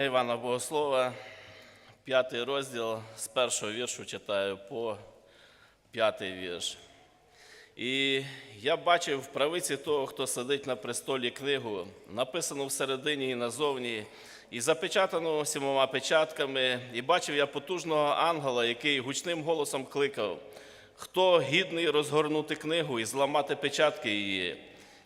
Івана Богослова, п'ятий розділ з першого віршу читаю по п'ятий вірш. І я бачив в правиці того, хто сидить на престолі книгу, написану всередині і назовні, і запечатану сімома печатками, і бачив я потужного ангела, який гучним голосом кликав, хто гідний розгорнути книгу і зламати печатки її.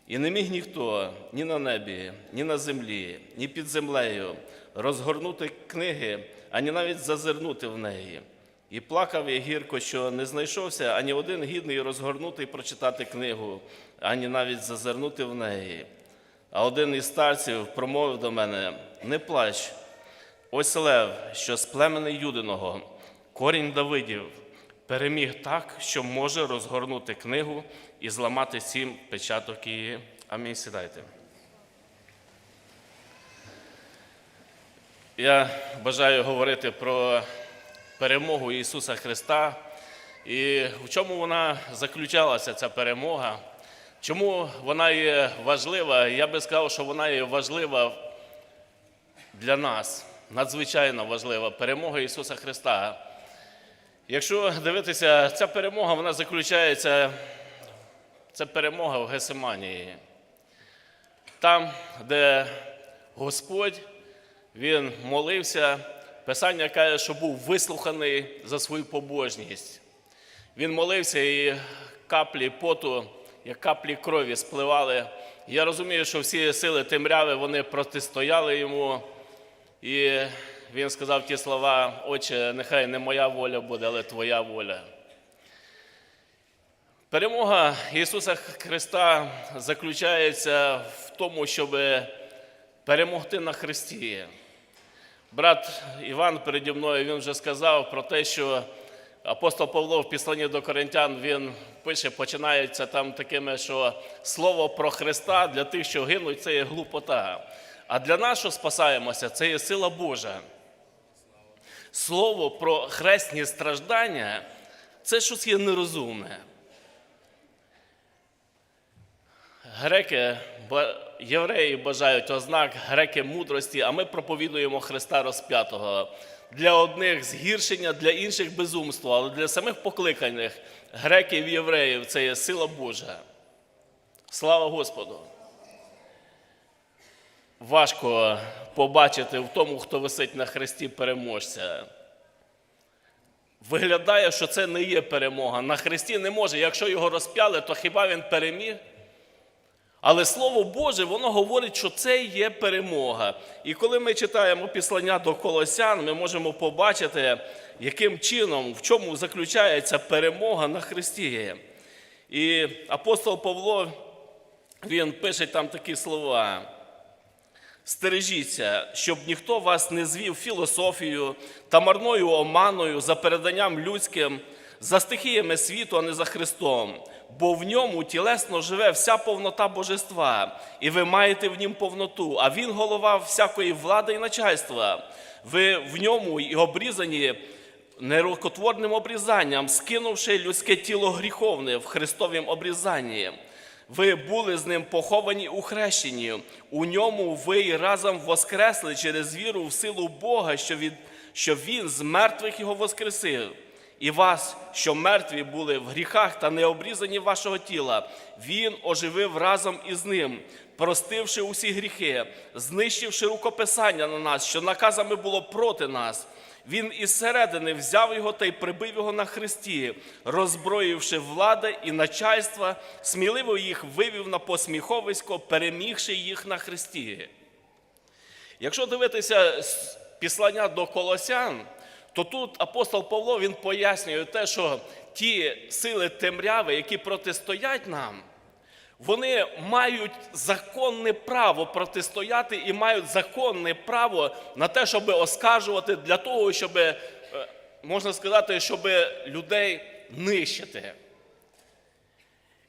І не міг ніхто ні на небі, ні на землі, ні під землею розгорнути книги, ані навіть зазирнути в неї. І плакав я гірко, що не знайшовся ані один гідний розгорнути і прочитати книгу, ані навіть зазирнути в неї. А один із старців промовив до мене: Не плач, ось лев, що з племени Юдиного, корінь Давидів, переміг так, що може розгорнути книгу і зламати сім печаток її. Амінь. Сідайте. Я бажаю говорити про перемогу Ісуса Христа і в чому вона заключалася, ця перемога. Чому вона є важлива? Я би сказав, що вона є важлива для нас, надзвичайно важлива перемога Ісуса Христа. Якщо дивитися, ця перемога вона заключається, це перемога в Гесиманії. Там, де Господь він молився, Писання каже, що був вислуханий за свою побожність. Він молився і каплі поту, як каплі крові спливали. Я розумію, що всі сили темряви вони протистояли йому. І він сказав ті слова: Отче, нехай не моя воля буде, але твоя воля. Перемога Ісуса Христа заключається в тому, щоб перемогти на Христі. Брат Іван переді мною він вже сказав про те, що апостол Павло в післанні до Коринтян він пише, починається там такими, що слово про Христа для тих, що гинуть, це є глупота. А для нас, що спасаємося, це є сила Божа. Слово про хресні страждання це щось є нерозумне. Греки, євреї бажають ознак греки мудрості, а ми проповідуємо Христа розп'ятого. Для одних згіршення, для інших безумство, але для самих покликаних греків і євреїв це є сила Божа. Слава Господу! Важко побачити в тому, хто висить на хресті переможця. Виглядає, що це не є перемога. На хресті не може. Якщо його розп'яли, то хіба він переміг? Але Слово Боже, воно говорить, що це є перемога. І коли ми читаємо післання до Колосян, ми можемо побачити, яким чином, в чому заключається перемога на Христі. І апостол Павло, він пише там такі слова. Стережіться, щоб ніхто вас не звів філософією та марною оманою за переданням людським, за стихіями світу, а не за Христом. Бо в ньому тілесно живе вся повнота божества, і ви маєте в нім повноту, а він голова всякої влади і начальства. Ви в ньому і обрізані нерукотворним обрізанням, скинувши людське тіло гріховне в Христовім обрізанні. Ви були з ним поховані у хрещенні. У ньому ви разом воскресли через віру в силу Бога, що, від, що Він з мертвих його воскресив. І вас, що мертві були в гріхах та не обрізані вашого тіла, Він оживив разом із ним, простивши усі гріхи, знищивши рукописання на нас, що наказами було проти нас. Він із середини взяв його та й прибив його на хресті, роззброївши влади і начальства, сміливо їх вивів на посміховисько, перемігши їх на хресті. Якщо дивитися з післання до Колосян, то тут апостол Павло він пояснює те, що ті сили темряви, які протистоять нам, вони мають законне право протистояти і мають законне право на те, щоб оскаржувати для того, щоб, е, можна сказати, щоб людей нищити.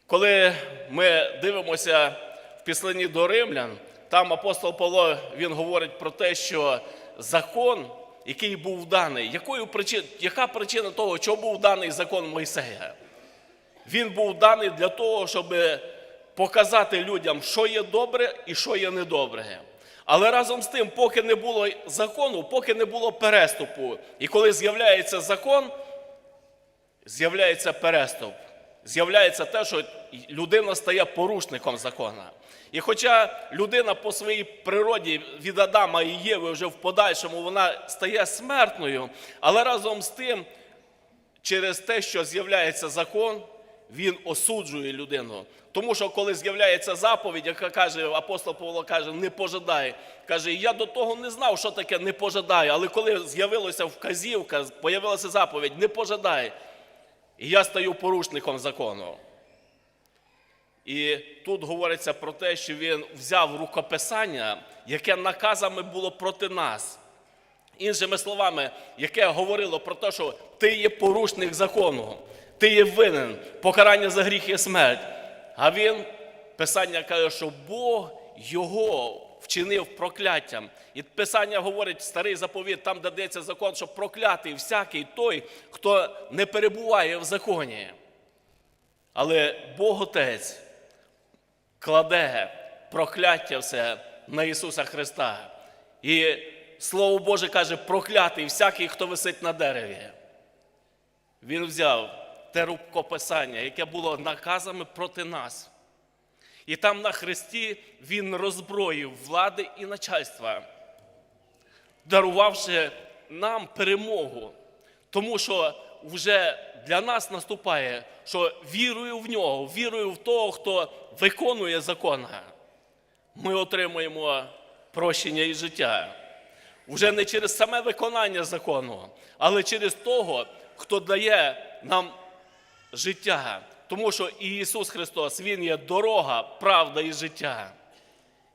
Коли ми дивимося в післанні до римлян, там апостол Павло він говорить про те, що закон, який був даний, якою причин, яка причина того, чому був даний закон Мойсея? Він був даний для того, щоб показати людям, що є добре і що є недобре. Але разом з тим, поки не було закону, поки не було переступу. І коли з'являється закон, з'являється переступ. З'являється те, що людина стає порушником закона. І хоча людина по своїй природі від Адама і Єви вже в подальшому вона стає смертною, але разом з тим, через те, що з'являється закон, він осуджує людину. Тому що коли з'являється заповідь, яка каже, апостол Павло каже, не пожадай. Каже, я до того не знав, що таке не пожадай, але коли з'явилася вказівка, появилася заповідь, не пожадай. І я стаю порушником закону. І тут говориться про те, що він взяв рукописання, яке наказами було проти нас. Іншими словами, яке говорило про те, що ти є порушник закону, ти є винен, покарання за гріх є смерть. А він, Писання каже, що Бог його вчинив прокляттям. І Писання говорить, старий заповіт, там де дається закон, що проклятий всякий той, хто не перебуває в законі. Але Бог Отець кладе прокляття все на Ісуса Христа. І Слово Боже каже, проклятий всякий, хто висить на дереві. Він взяв те рукописання, яке було наказами проти нас. І там на Христі Він роззброїв влади і начальства, дарувавши нам перемогу. Тому що вже для нас наступає, що вірою в нього, вірою в того, хто виконує закон, ми отримуємо прощення і життя. Вже не через саме виконання закону, але через того, хто дає нам життя. Тому що Ісус Христос, Він є дорога, правда і життя.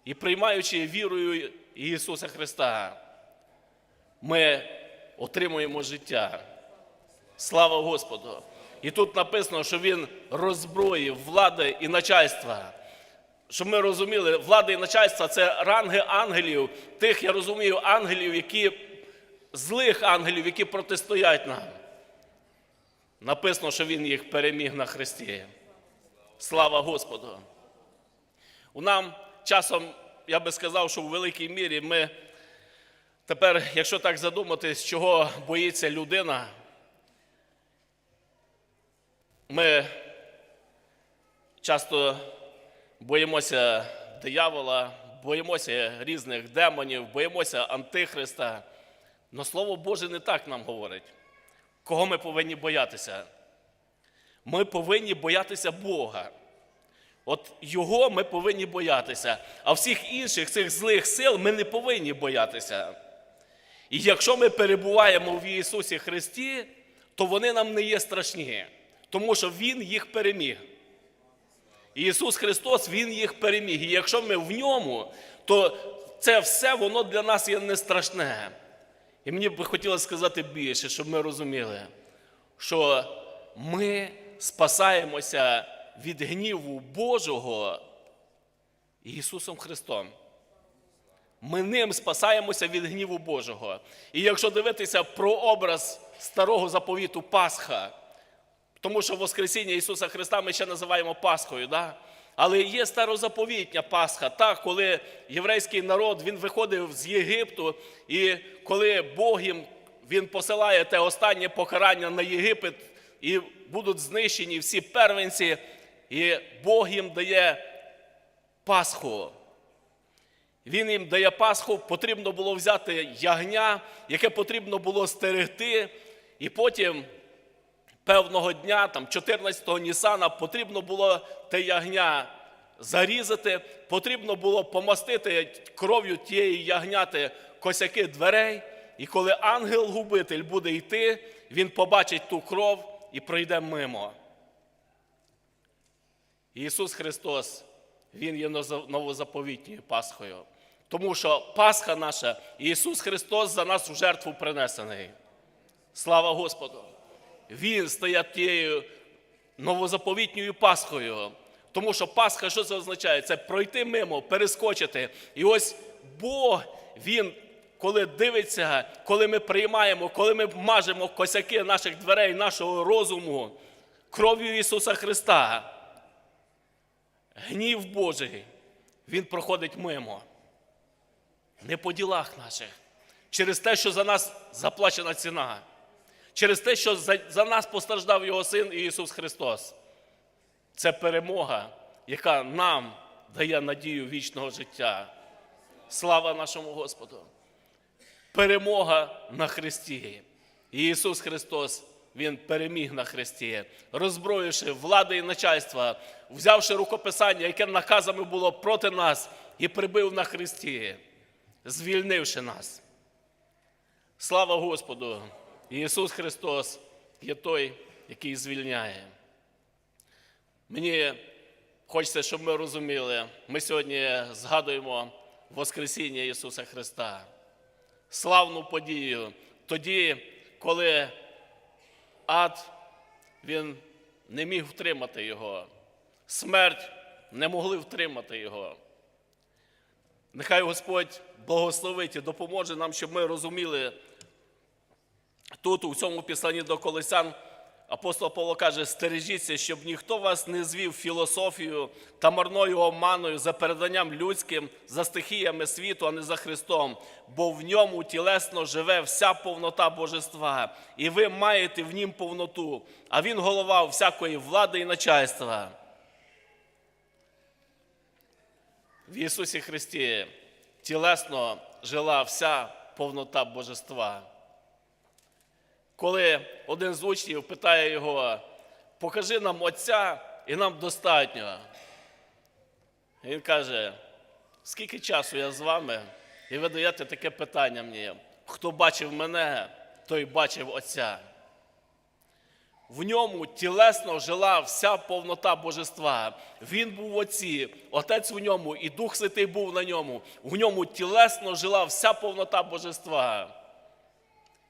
І приймаючи вірою Ісуса Христа, ми отримуємо життя. Слава Господу! І тут написано, що Він роззброїв влади і начальства. Щоб ми розуміли, влада і начальство це ранги ангелів, тих, я розумію, ангелів, які злих ангелів, які протистоять нам. Написано, що Він їх переміг на Христі. Слава Господу! У нам часом, я би сказав, що в великій мірі ми тепер, якщо так задуматись, чого боїться людина, ми часто боїмося диявола, боїмося різних демонів, боїмося Антихриста. Но Слово Боже не так нам говорить. Кого ми повинні боятися? Ми повинні боятися Бога. От Його ми повинні боятися, а всіх інших цих злих сил ми не повинні боятися. І якщо ми перебуваємо в Ісусі Христі, то вони нам не є страшні, тому що Він їх переміг. Ісус Христос, Він їх переміг. І якщо ми в ньому, то це все воно для нас є не страшне. І мені б хотілося сказати більше, щоб ми розуміли, що ми спасаємося від гніву Божого Ісусом Христом. Ми ним спасаємося від гніву Божого. І якщо дивитися про образ старого заповіту Пасха, тому що Воскресіння Ісуса Христа ми ще називаємо Пасхою. Да? Але є старозаповітня Пасха, та, коли єврейський народ він виходив з Єгипту, і коли Бог їм він посилає те останнє покарання на Єгипет, і будуть знищені всі первенці, і Бог їм дає Пасху. Він їм дає Пасху, потрібно було взяти ягня, яке потрібно було стерегти, і потім певного дня, там 14-го Нісана, потрібно було те ягня зарізати, потрібно було помастити кров'ю тієї ягняти косяки дверей. І коли ангел-губитель буде йти, він побачить ту кров і пройде мимо. Ісус Христос, Він є новозаповітньою Пасхою. Тому що Пасха наша, Ісус Христос за нас в жертву принесений. Слава Господу! Він стає тією новозаповітньою Пасхою. Тому що Пасха, що це означає? Це пройти мимо, перескочити. І ось Бог, Він, коли дивиться, коли ми приймаємо, коли ми мажемо косяки наших дверей, нашого розуму, кров'ю Ісуса Христа, гнів Божий, Він проходить мимо. Не по ділах наших, через те, що за нас заплачена ціна, через те, що за, за нас постраждав Його Син Ісус Христос. Це перемога, яка нам дає надію вічного життя. Слава нашому Господу! Перемога на Христі. Ісус Христос, Він переміг на Христі, роззброївши влади і начальства, взявши рукописання, яке наказами було проти нас, і прибив на Христі, звільнивши нас. Слава Господу! Ісус Христос є той, який звільняє. Мені хочеться, щоб ми розуміли, ми сьогодні згадуємо Воскресіння Ісуса Христа, славну подію, тоді, коли ад він не міг втримати його, смерть не могли втримати його. Нехай Господь благословить і допоможе нам, щоб ми розуміли тут, у цьому післанні до Колосян, апостол Павло каже: стережіться, щоб ніхто вас не звів філософією та марною обманою за переданням людським, за стихіями світу, а не за Христом, бо в ньому тілесно живе вся повнота божества, і ви маєте в нім повноту, а він голова всякої влади і начальства. В Ісусі Христі тілесно жила вся повнота божества. Коли один з учнів питає його, покажи нам Отця і нам достатньо. Він каже, скільки часу я з вами, і ви даєте таке питання мені, хто бачив мене, той бачив Отця. В ньому тілесно жила вся повнота божества. Він був в Отці, Отець в ньому, і Дух Святий був на ньому. В ньому тілесно жила вся повнота божества.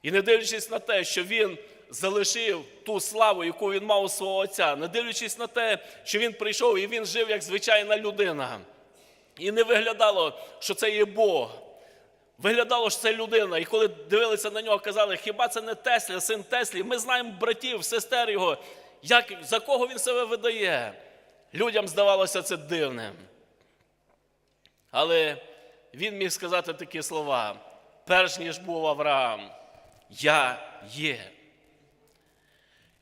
І не дивлячись на те, що він залишив ту славу, яку він мав у свого Отця, не дивлячись на те, що він прийшов і він жив як звичайна людина. І не виглядало, що це є Бог. Виглядало, що це людина. І коли дивилися на нього, казали, хіба це не Тесля, син Теслі? Ми знаємо братів, сестер його. Як, за кого він себе видає? Людям здавалося це дивним. Але він міг сказати такі слова: перш ніж був Авраам, я є.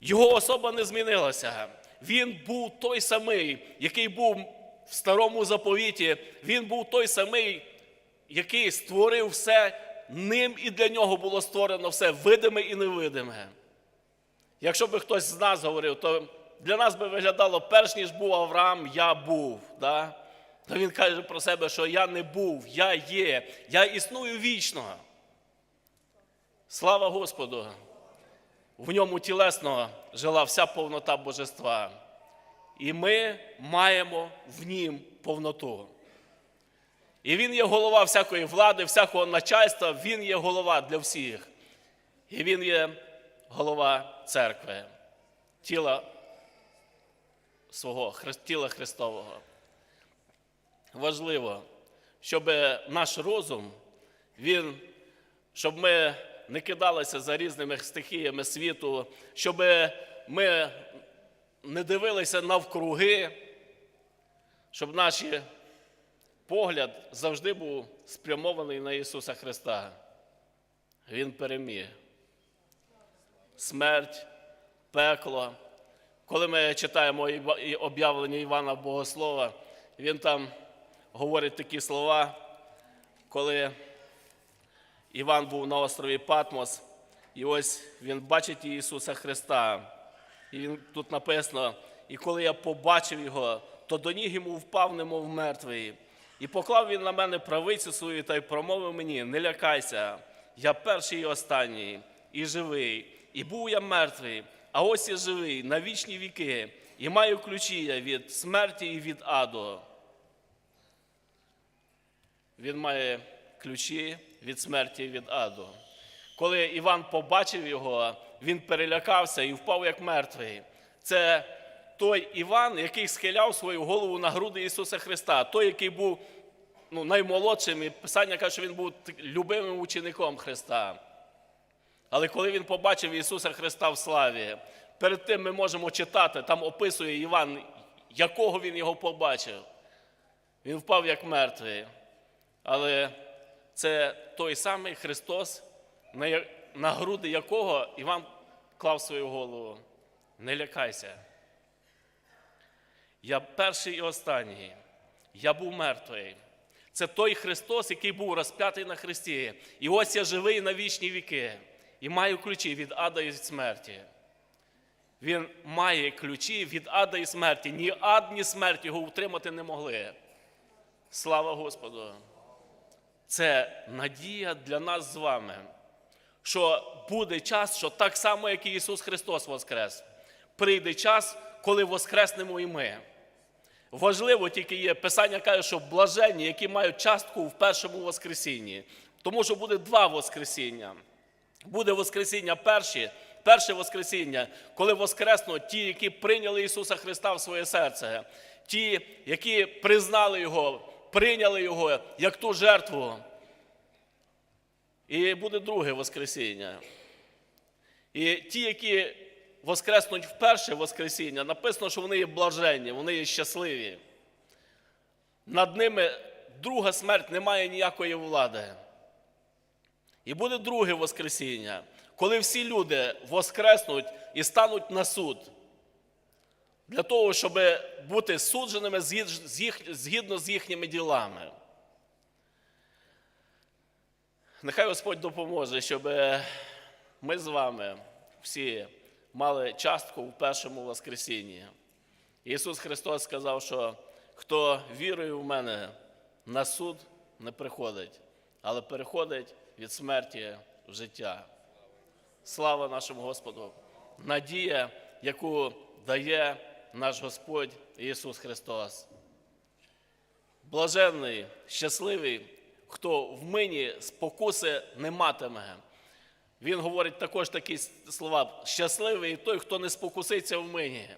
Його особа не змінилася. Він був той самий, який був в старому заповіті. Він був той самий, який створив все, ним і для нього було створено все видиме і невидиме. Якщо би хтось з нас говорив, то для нас би виглядало, перш ніж був Авраам, я був. Да? То він каже про себе, що я не був, я є, я існую вічно. Слава Господу! В ньому тілесно жила вся повнота божества. І ми маємо в нім повноту. І він є голова всякої влади, всякого начальства, він є голова для всіх. І він є голова церкви, тіла свого, тіла Христового. Важливо, щоб наш розум, він, щоб ми не кидалися за різними стихіями світу, щоб ми не дивилися навкруги, щоб наш погляд завжди був спрямований на Ісуса Христа. Він переміг. Смерть, пекло. Коли ми читаємо об'явлення Івана Богослова, він там говорить такі слова, коли Іван був на острові Патмос, і ось він бачить Ісуса Христа. І він, тут написано: і коли я побачив його, то до ніг йому впав, немов мертвий. І поклав він на мене правицю свою та й промовив мені: не лякайся, я перший і останній, і живий, і був я мертвий, а ось я живий на вічні віки, і маю ключі я від смерті і від аду. Він має ключі від смерті від аду. Коли Іван побачив його, він перелякався і впав як мертвий. Це той Іван, який схиляв свою голову на груди Ісуса Христа, той, який був ну, наймолодшим, і Писання каже, що він був любимим учеником Христа. Але коли він побачив Ісуса Христа в славі, перед тим ми можемо читати, там описує Іван, якого він його побачив. Він впав як мертвий. Але це той самий Христос, на груди якого Іван клав свою голову. Не лякайся. Я перший і останній. Я був мертвий. Це той Христос, який був розп'ятий на Христі. І ось я живий на вічні віки. І маю ключі від ада і від смерті. Він має ключі від ада і смерті. Ні ад, ні смерть його утримати не могли. Слава Господу! Це надія для нас з вами, що буде час, що так само, як і Ісус Христос Воскрес, прийде час, коли воскреснемо і ми. Важливо тільки є, Писання каже, що блаженні, які мають частку в першому Воскресінні. Тому що буде два Воскресіння. Буде Воскресіння перші, перше Воскресіння, коли воскреснуть ті, які прийняли Ісуса Христа в своє серце, ті, які признали Його, прийняли Його як ту жертву. І буде друге Воскресіння. І ті, які воскреснуть в перше Воскресіння, написано, що вони є блаженні, вони є щасливі. Над ними друга смерть не має ніякої влади. І буде друге Воскресіння, коли всі люди воскреснуть і стануть на суд. Для того, щоб бути судженими згідно з їхніми ділами. Нехай Господь допоможе, щоб ми з вами всі мали частку в першому Воскресінні. Ісус Христос сказав, що хто вірує в мене, на суд не приходить, але переходить від смерті в життя. Слава нашому Господу! Надія, яку дає наш Господь Ісус Христос. Блаженний, щасливий, хто в мині спокуси не матиме. Він говорить також такі слова: щасливий той, хто не спокуситься в мині,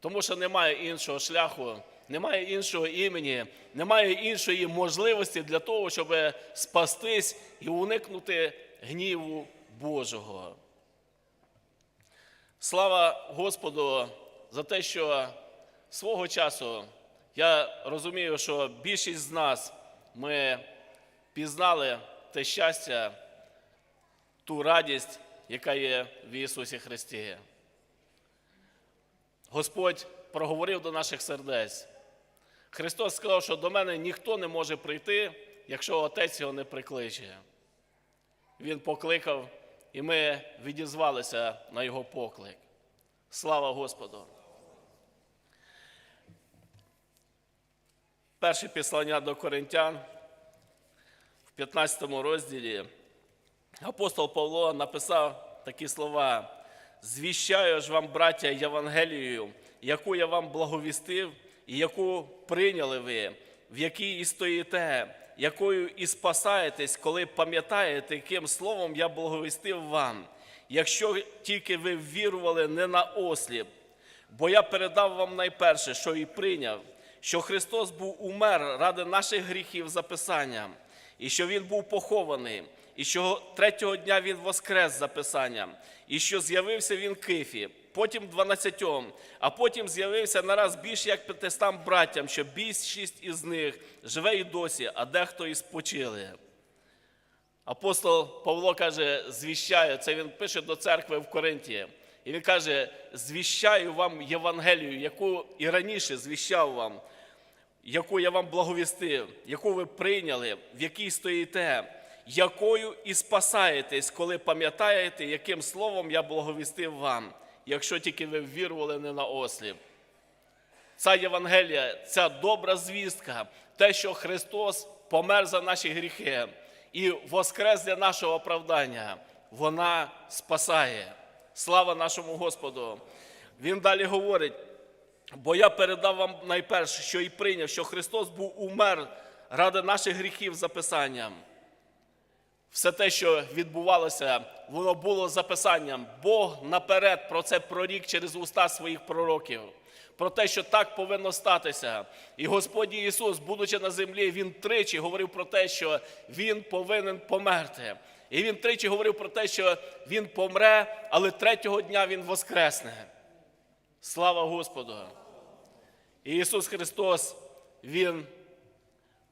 тому що немає іншого шляху, немає іншого імені, немає іншої можливості для того, щоб спастись і уникнути гніву Божого. Слава Господу за те, що свого часу я розумію, що більшість з нас ми пізнали те щастя, ту радість, яка є в Ісусі Христі. Господь проговорив до наших сердець. Христос сказав, що до мене ніхто не може прийти, якщо Отець його не прикличе. Він покликав, і ми відізвалися на Його поклик. Слава Господу! Перше післання до Коринтян. В 15 розділі апостол Павло написав такі слова: звіщаю ж вам, браття, Євангелію, яку я вам благовістив, і яку прийняли ви, в якій і стоїте, якою і спасаєтесь, коли пам'ятаєте, яким словом я благовістив вам, якщо тільки ви ввірували не на осліп. Бо я передав вам найперше, що і прийняв, що Христос був умер ради наших гріхів за Писанням, і що Він був похований, і що третього дня Він воскрес за Писанням, і що з'явився Він Кифі, потім дванадцятьом, а потім з'явився нараз більше як п'ятистам браттям, що більшість із них живе і досі, а дехто і спочили. Апостол Павло каже, звіщає, це він пише до церкви в Коринті. І він каже: звіщаю вам Євангелію, яку і раніше звіщав вам, яку я вам благовістив, яку ви прийняли, в якій стоїте, якою і спасаєтесь, коли пам'ятаєте, яким словом я благовістив вам, якщо тільки ви ввірували не на осліп. Ця Євангелія, ця добра звістка, те, що Христос помер за наші гріхи і воскрес для нашого оправдання, вона спасає. Слава нашому Господу! Він далі говорить: бо я передав вам найперше, що і прийняв, що Христос був умер ради наших гріхів за Писанням. Все те, що відбувалося, воно було за Писанням. Бог наперед про це прорік через уста своїх пророків. Про те, що так повинно статися. І Господь Ісус, будучи на землі, Він тричі говорив про те, що Він повинен померти. І Він тричі говорив про те, що Він помре, але третього дня Він воскресне. Слава Господу! І Ісус Христос, Він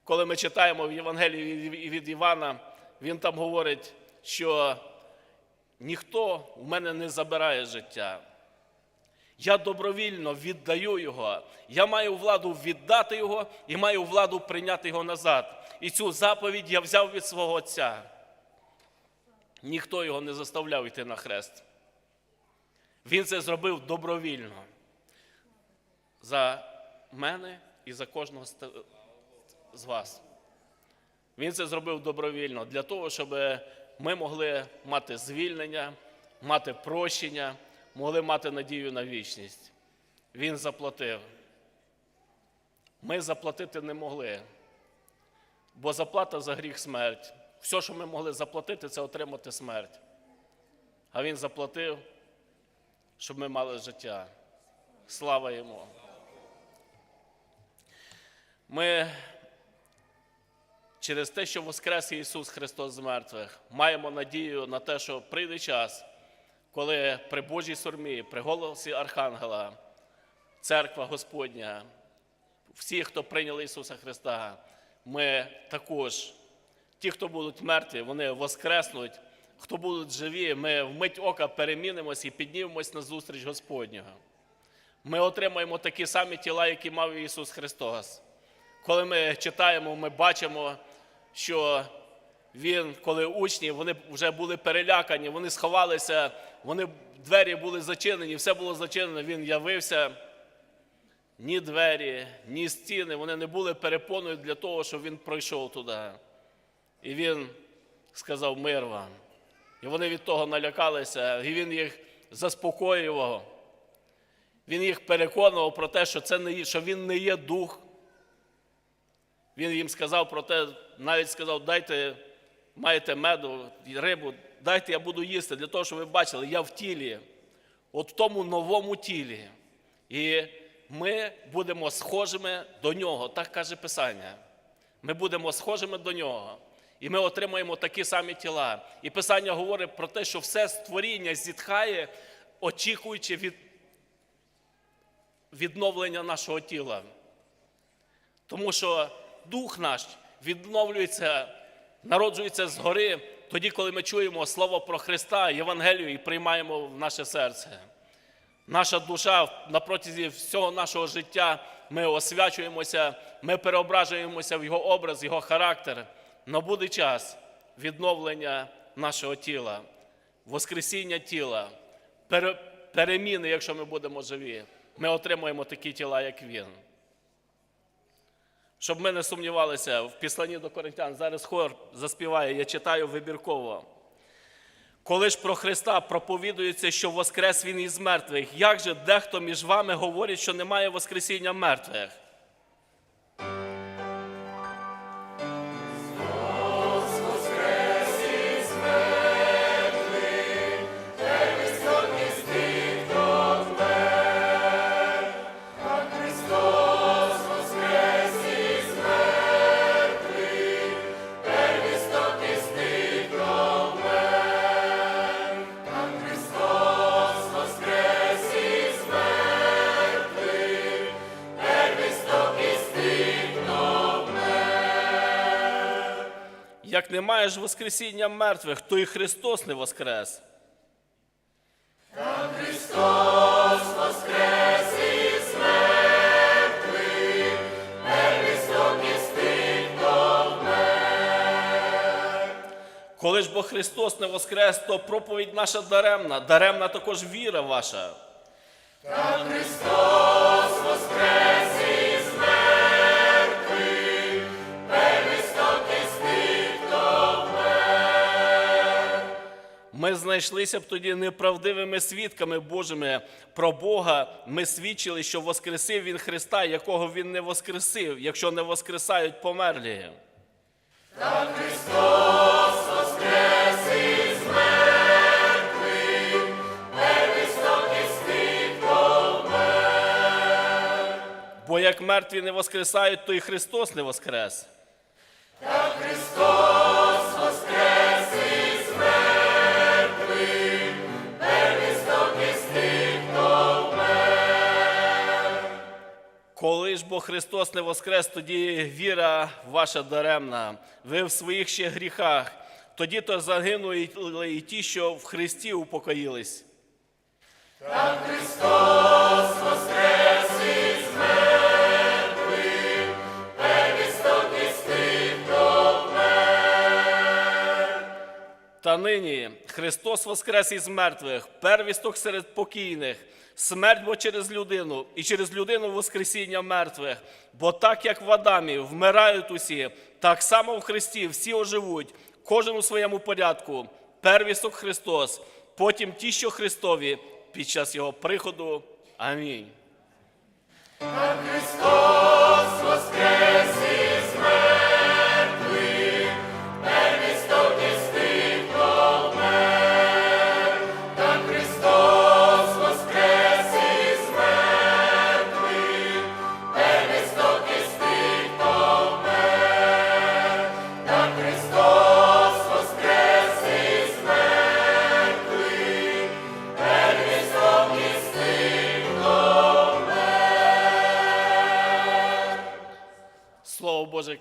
коли ми читаємо в Євангелії від- Івана, він там говорить, що ніхто в мене не забирає життя. Я добровільно віддаю його. Я маю владу віддати його і маю владу прийняти його назад. І цю заповідь я взяв від свого Отця. Ніхто його не заставляв йти на хрест. Він це зробив добровільно. За мене і за кожного з- вас. Він це зробив добровільно для того, щоб ми могли мати звільнення, мати прощення, могли мати надію на вічність. Він заплатив. Ми заплатити не могли, бо заплата за гріх смерть. Все, що ми могли заплатити, це отримати смерть. А він заплатив, щоб ми мали життя. Слава йому. Ми через те, що Воскрес Ісус Христос з мертвих, маємо надію на те, що прийде час, коли при Божій сурмі, при голосі Архангела, церква Господня, всі, хто прийняли Ісуса Христа, ми також, ті, хто будуть мертві, вони воскреснуть. Хто будуть живі, ми вмить ока перемінимось і піднімемось на зустріч Господнього. Ми отримаємо такі самі тіла, які мав Ісус Христос. Коли ми читаємо, ми бачимо, що Він, коли учні, вони вже були перелякані, вони сховалися, вони двері були зачинені, все було зачинено. Він явився. Ні двері, ні стіни, вони не були перепоною для того, щоб він пройшов туди. І він сказав мир вам. І вони від того налякалися, і він їх заспокоював. Він їх переконував про те, що, це не, що він не є дух. Він їм сказав про те, навіть сказав, дайте, маєте меду, рибу, дайте я буду їсти, для того, щоб ви бачили, я в тілі, от в тому новому тілі. І ми будемо схожими до нього, так каже Писання. Ми будемо схожими до нього. І ми отримаємо такі самі тіла. І Писання говорить про те, що все створіння зітхає, очікуючи від відновлення нашого тіла. Тому що дух наш відновлюється, народжується згори, тоді, коли ми чуємо слово про Христа, Євангелію і приймаємо в наше серце. Наша душа на протязі всього нашого життя ми освячуємося, ми переображуємося в Його образ, Його характер. Но буде час відновлення нашого тіла, воскресіння тіла, переміни, якщо ми будемо живі. Ми отримуємо такі тіла, як Він. Щоб ми не сумнівалися, в післанні до Коринтян зараз хор заспіває, я читаю вибірково. Коли ж про Христа проповідується, що воскрес Він із мертвих, як же дехто між вами говорить, що немає воскресіння мертвих? Як немає ж воскресіння мертвих, то і Христос не воскрес. Коли ж бо Христос не воскрес, то проповідь наша даремна, даремна також віра ваша. Ми знайшлися б тоді неправдивими свідками Божими про Бога. Ми свідчили, що воскресив Він Христа, якого Він не воскресив, якщо не воскресають померлі. Бо як мертві не воскресають, то і Христос не воскрес. Коли ж бо Христос не воскрес, тоді віра ваша даремна. Ви в своїх ще гріхах. Тоді то загинули і ті, що в Христі упокоїлись. Та нині Христос воскрес із мертвих, первісток серед покійних, смерть бо через людину, і через людину Воскресіння мертвих. Бо так як в Адамі вмирають усі, так само в Христі всі оживуть, кожен у своєму порядку. Первісток Христос, потім ті, що Христові, під час Його приходу. Амінь. Слово Боже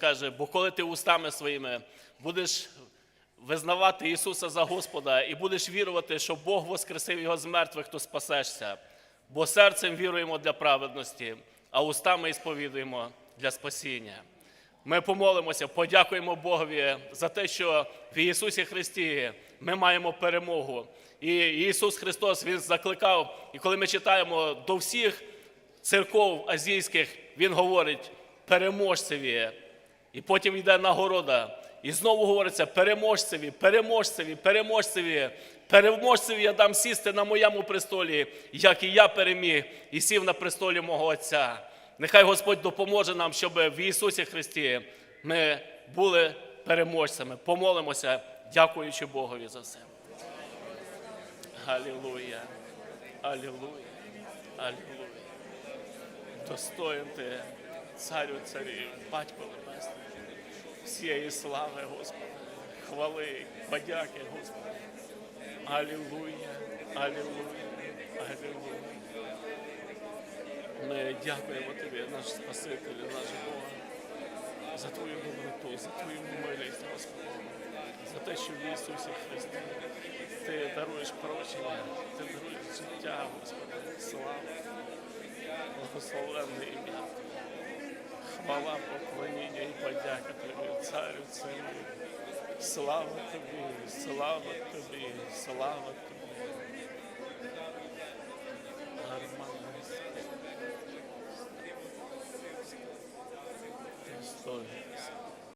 каже, бо коли ти устами своїми будеш визнавати Ісуса за Господа і будеш вірувати, що Бог воскресив Його з мертвих, то спасешся. Бо серцем віруємо для праведності, а устами і для спасіння. Ми помолимося, подякуємо Богові за те, що в Ісусі Христі ми маємо перемогу. І Ісус Христос Він закликав, і коли ми читаємо до всіх церков азійських, Він говорить переможцеві. І потім йде нагорода. І знову говориться переможцеві, переможцеві, переможцеві. Переможцеві я дам сісти на моєму престолі, як і я переміг і сів на престолі мого Отця. Нехай Господь допоможе нам, щоб в Ісусі Христі ми були переможцями. Помолимося, дякуючи Богові за все. Алілуя. Алілуя. Алілуя. Достоїн ти, царю царів, батько небесний, всієї слави, Господи, хвали, подяки, Господи. Алілуя, алілуя, алілуя. Ми дякуємо Тобі, наш Спаситель, наш Бог, за Твою доброту, за Твою милість, Господи, за те, що в Ісусі Христі Ти даруєш прощення, Ти даруєш життя, Господи, слава, благословенне ім'я. Хвала, поклоніння і подяка Тобі, Царю, Царю. Слава Тобі, слава Тобі, слава Тобі.